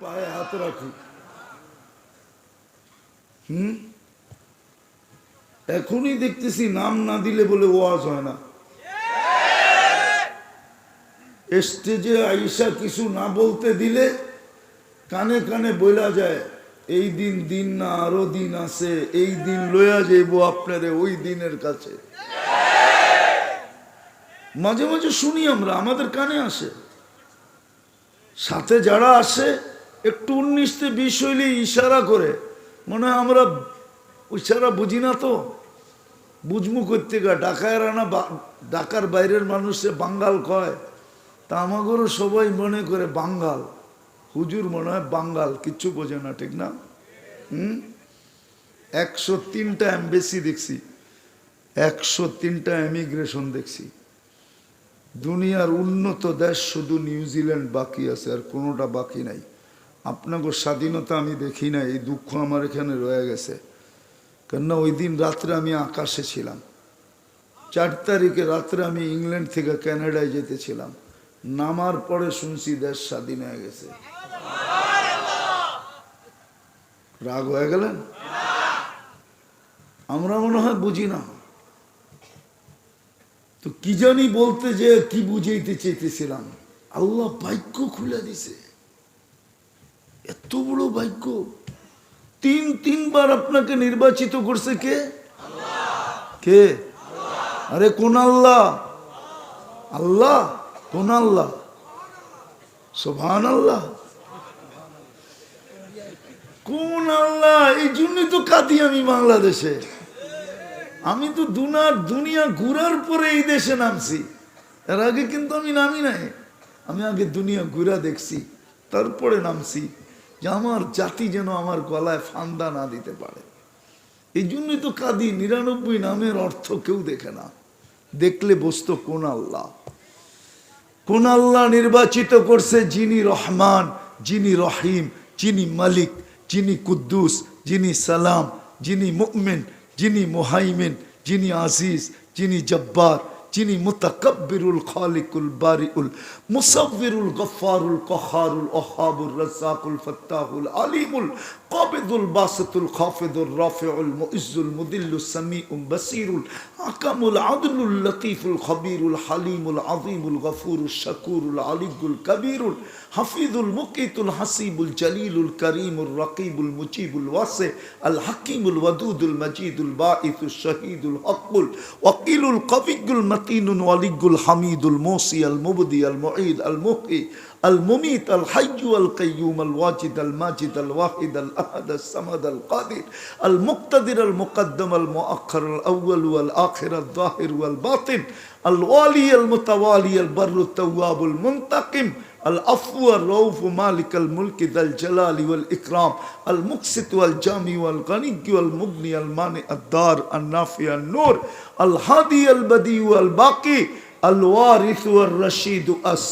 পায়ে হাত রাখি। হুম? এখনই দেখতেছি নাম না দিলে বলে ওয়াজ হয় না। স্টেজে আইসা কিছু না বলতে দিলে কানে কানে বলা যায়, এই দিন দিন না, আরও দিন আছে, এই দিন লইয়া যাইব আপনারে ওই দিনের কাছে। মাঝে মাঝে শুনি আমরা, আমাদের কানে আসে। সাথে যারা আসে একটু উনিশতে বিশ হইলে ইশারা করে। মনে হয় আমরা ইশারা বুঝি না তো। বুঝমু করতে গা ডাকায় রানা ডাকার বাইরের মানুষে বাঙ্গাল কয়, তা আমাগরও সবাই মনে করে বাঙ্গাল। হুজুর মনে হয় বাঙ্গাল, কিচ্ছু বোঝে না, ঠিক না? হুম? একশো তিনটা এমবেসি দেখছি। একশো তিনটা এমিগ্রেশন দেখছি। দুনিয়ার উন্নত দেশ শুধু নিউজিল্যান্ড বাকি আছে, আর কোনোটা বাকি নাই। আপনাকে স্বাধীনতা আমি দেখি না এই দুঃখ আমার এখানে রয়ে গেছে। কেননা ওই দিন রাত্রে আমি আকাশে ছিলাম। চার তারিখে রাত্রে আমি ইংল্যান্ড থেকে ক্যানাডায় যেতেছিলাম। নামার পরে শুনছি দেশ স্বাধীন হয়ে গেছে। রাগ হয়ে গেলেন? আমরা মনে হয় বুঝি না। তো কি জানি বলতে যে কি বুঝাইতে চাইতেছিলাম। আল্লাহ বাক্য খুলে দিছে। এত বড় বাক্য তিন, তিনবার আপনাকে নির্বাচিত করছে কে? কে? আরে কোন আল্লাহ? আল্লাহ? কোন আল্লাহ? সোভান আল্লাহ কোন আল্লাহ? এই জন্যই তো কাঁদি আমি বাংলাদেশে। আমি তো দুনার দুনিয়া ঘুরার পরে এই দেশে নামছি। এর আগে কিন্তু আমি নামি নাই। আমি আগে দুনিয়া ঘুরা দেখছি, তারপরে নামছি। যে আমার জাতি যেন আমার গলায় ফান্দা না দিতে পারে। এই জন্যই তো কাঁদি, নিরানব্বই নামের অর্থ কেউ দেখে না। দেখলে বসতো কোন আল্লাহ? কোন আল্লাহ নির্বাচিত করছে যিনি রহমান, যিনি রহিম, যিনি মালিক, যিনি কুদ্দুস, যিনি সালাম, যিনি মুকমিন যিনি মোহাইমিন, যিনি আজিজ, যিনি জব্বার। যিনি মুতাকব্বিরুল খালিকুল বারিউল, মুসাব্বিরুল গফফারুল কহারুল ওহাবুল রাজ্জাকুল ফাত্তাহুল আলিমুল, কাবিদুল বাসিতুল খাফিদুল রাফিউল মুইজ্জুল মুদিল্লুস সামিউম বাসিরুল, আকামুল আদলুল লতিফুল খবীরুল হালিমুল আযীমুল গফুরুল শাকুরুল আলিগুল কবীরুল, হাফিজুল মুকিতুল হাসিবুল জলিলুল করিমুল রকিবুল মুজিবুল ওয়াসি আল হাকিমুল ওয়াদুদুল মজিদুল বাঈসুল শহীদুল হকুল ওয়াকিলুল কবিগুল মাতিনুন ওয়ালিগুল হামিদুল মোসি, আল মুবদি, আল মুঈদ, আল মুহি আল মুমিত, আল হাইয়ু আল কাইয়ুম আল ওয়াজিদ, আল মাজিদ, আল ওয়াহিদ, আল আহাদ আল সামাদ, আল কাদির, আল মুক্তাদির, আল মুকদ্দম, আল মুআক্ষর আল আউয়াল, ওয়াল আখির, আল যাহির, ওয়াল বাতিন, আল ওয়ালি, আল মুতাওয়ালি, আল বাররু তাওয়াবুল মুনতাকিম আল আফুয়ার রৌফ মালিক আল মুলকি দল জালালি ওয়াল ইকরাম আল মুকসিত ওয়াল জামি ওয়াল গনিগি ওয়াল মুগনি আল মানে আদার আল নাফি আল নূর আল হাদি আল বদি আল বাকি আল ওয়ারিস ওয়াল রশিদ আল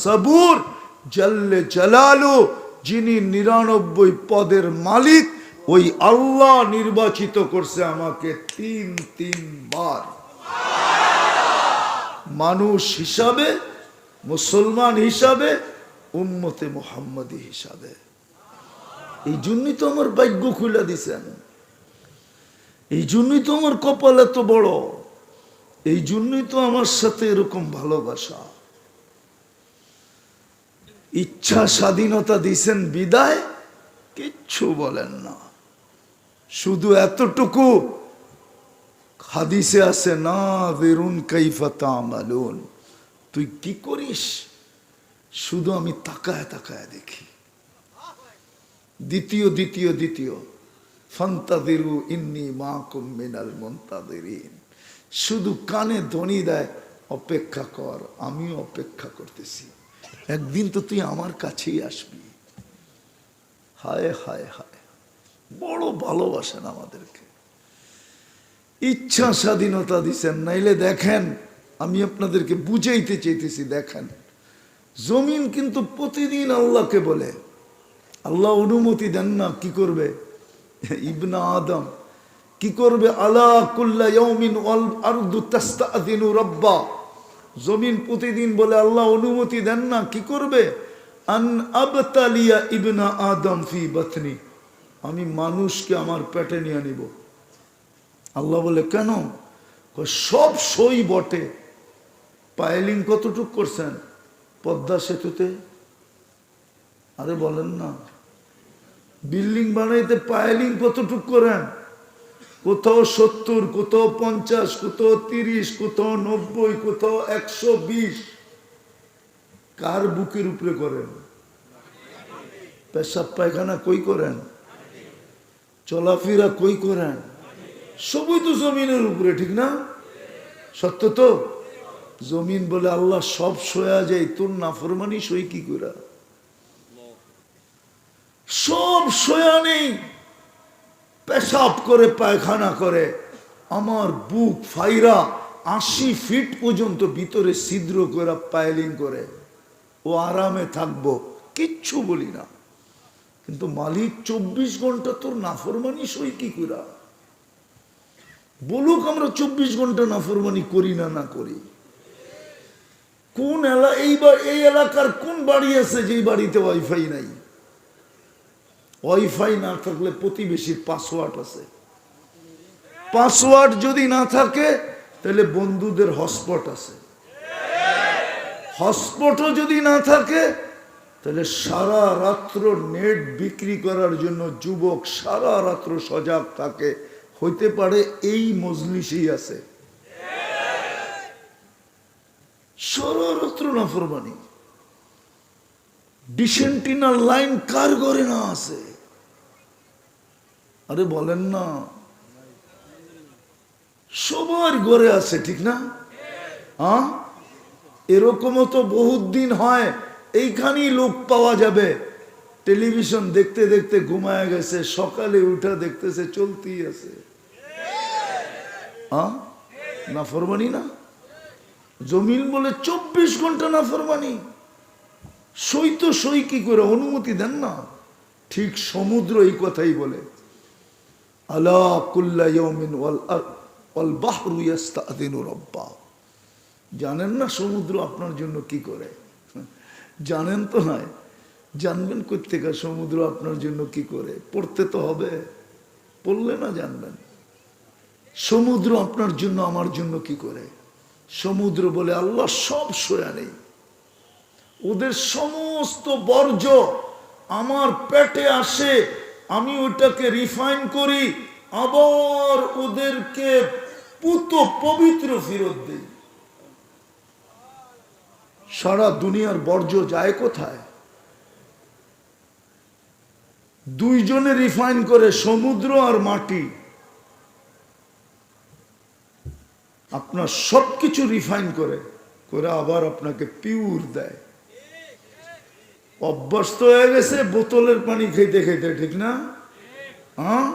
যিনি নিরানব্বই পদের মালিক, ওই আল্লাহ নির্বাচিত করছে আমাকে তিন তিনবার মানুষ হিসাবে, মুসলমান হিসাবে উম্মতে মোহাম্মদী হিসাবে। এই জন্যই তো আমার ভাগ্য খুলে দিছেন। এই জন্যই তো আমার কপাল এত বড়। এই জন্যই তো আমার সাথে এরকম ভালোবাসা। ইচ্ছা স্বাধীনতা দিছেন বিদায়, কিচ্ছু বলেন না। শুধু এতটুকু, হাদিসে আছে, না, বেরুন কৈফতা মালুন তুই কি করিস? শুধু আমি তাকায় তাকায় দেখি। দ্বিতীয় দ্বিতীয় দ্বিতীয়। ফন্তাদিরু ইন্নি মা কুমিনাল মন্তাদিরিন। শুধু কানে ধ্বনি দেয়, অপেক্ষা কর, আমিও অপেক্ষা করতেছি। একদিন তো তুই আমার কাছেই আসবি। হায় হায় হায়। বড় ভালোবাসেন আমাদেরকে। ইচ্ছা স্বাধীনতা দিছেন, নাইলে দেখেন, আমি আপনাদেরকে বুঝাইতে চাইতেছি, দেখেন। জমিন কিন্তু প্রতিদিন আল্লাহকে বলে। আল্লাহ অনুমতি দেন না, কি করবে? ইবনা আদম, কি করবে? আলা কুল্লা ইয়াউমিন ওয়াল আরদু তাস্তাযিনু রাব্বা। জমিন প্রতিদিন বলে, আল্লাহ অনুমতি দেন না, কি করবে? আন আবতালিয়া ইবনা আদম ফি বাতনি। আমি মানুষকে আমার পেটে নিয়ে নিব। আল্লাহ বলে, কেন? সব সই বটে। পায়েলিং কতটুক করছেন? পদ্মা সেতুতে? আরে বলেন না। বিল্ডিং বানাইতে পায়েলিং কতটুক করেন? কোথাও সত্তর, কোথাও পঞ্চাশ, কোথাও তিরিশ, কোথাও নব্বই, কোথাও একশো বিশ। কার বুকের উপরে করেন? পেশাব পায়খানা কই করেন? চলাফেরা কই করেন? সবই তো জমিনের উপরে, ঠিক না? সত্য তো? জমিন বলে আল্লাহ সব সয়া যায়, তোর নাফরমানি সই কি করে সব সয়া নেই। পেশাব করে, পায়খানা করে, আমার বুক ফাইরা আশি ফিট পর্যন্ত ভিতরে ছিদ্র করে পাইলিং করে। ও আরামে থাকব, কিচ্ছু বলি না। কিন্তু মালিক চব্বিশ ঘণ্টা তোর নাফরমানি সই কি করা বলুক আমরা চব্বিশ ঘণ্টা নাফরমানি করি না না করি। কোন এলা এই বা- এই এলাকার কোন বাড়ি আছে যেই বাড়িতে ওয়াইফাই নাই? ওয়াইফাই না থাকলে প্রতিবেশীর পাসওয়ার্ড আছে। পাসওয়ার্ড যদি না থাকে, তাহলে বন্ধুদের হটস্পট আছে। হটস্পটও যদি না থাকে, তাহলে সারা রাত্র নেট বিক্রি করার জন্য যুবক সারা রাত্র সজাগ থাকে। হইতে পারে এই মজলিসেই আছে। সারা রাত্র না ফরমানি ডিসেন্টিনার লাইন কার ঘরে না আছে? আরে বলেন না। সবার ঘরে আছে, ঠিক না? হ্যাঁ এরকমও তো বহুত দিন হয়, এইখানেই লোক পাওয়া যাবে। টেলিভিশন দেখতে দেখতে ঘুমায় গেছে, সকালে উঠা দেখতেছে, চলতেই আছে। না ফরমানি না? জমিন বলে চব্বিশ ঘণ্টা না ফরমানি। সই তো সই কি করে, অনুমতি দেন না। ঠিক সমুদ্র এই কথাই বলে। আলা কুল্লা ইয়াউমিন ওয়াল ওয়াল বাহরু ইয়াস্তাদিনু রাব্বা। জানেন না সমুদ্র আপনার জন্য কি করে? জানেন তো নয় জানবেন কোথেকে সমুদ্র আপনার জন্য কি করে? পড়তে তো হবে। পড়লে না জানবেন। সমুদ্র আপনার জন্য, আমার জন্য কি করে? সমুদ্র বলে আল্লাহ সব সয়া নেই। ওদের সমস্ত বর্জ্য আমার পেটে আসে, আমি ওটাকে রিফাইন করি, আবার ওদেরকে পুত পবিত্র ফেরত দিই। সারা দুনিয়ার বর্জ্য যায় কোথায়? দুইজনে রিফাইন করে সমুদ্র আর মাটি। আপনার সব কিছু রিফাইন করে করে আবার আপনাকে পিউর দেয়। অভ্যস্ত হয়ে গেছে, বোতলের পানি খেতে খেতে ঠিক না? হ্যাঁ?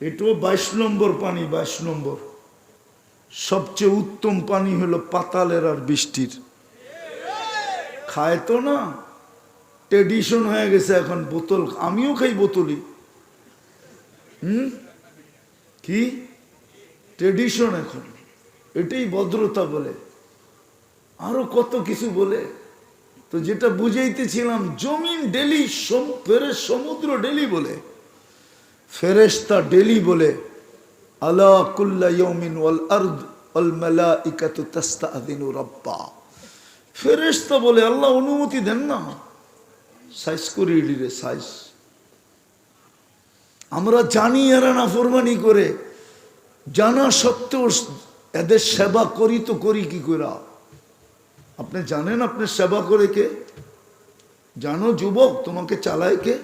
এটাও বাইশ নম্বর পানি, বাইশ নম্বর। সবচেয়ে উত্তম পানি হলো পাতালের আর বৃষ্টির। খায় তো না? ট্রেডিশন হয়ে গেছে এখন, বোতল, আমিও খাই বোতলই। হুম? কি? ট্রেডিশন এখন। এটাই ভদ্রতা বলে। আরও কত কিছু বলে। তো যেটা বুঝাইতেছিলাম, জমিন ডেলি ফেরেস সমুদ্র ডেলি বলে। ফেরেস্তা ডেলি বলে, আলা কুল্লা ইয়মিন ওয়াল আরদ ওয়াল মালাইকাতু তাস্তাযিনু রাব্বা। ফেরেশতা বলে, আল্লাহ অনুমতি দেন না। সাইজ করি রে সাইজ। আমরা জানি এরা না ফরমানি করে। জানা সত্ত্বেও এদের সেবা করি তো করি কি করে আপনি জানেন আপনি সেবা করে কে? জানো যুবক, তোমাকে চালায় কে?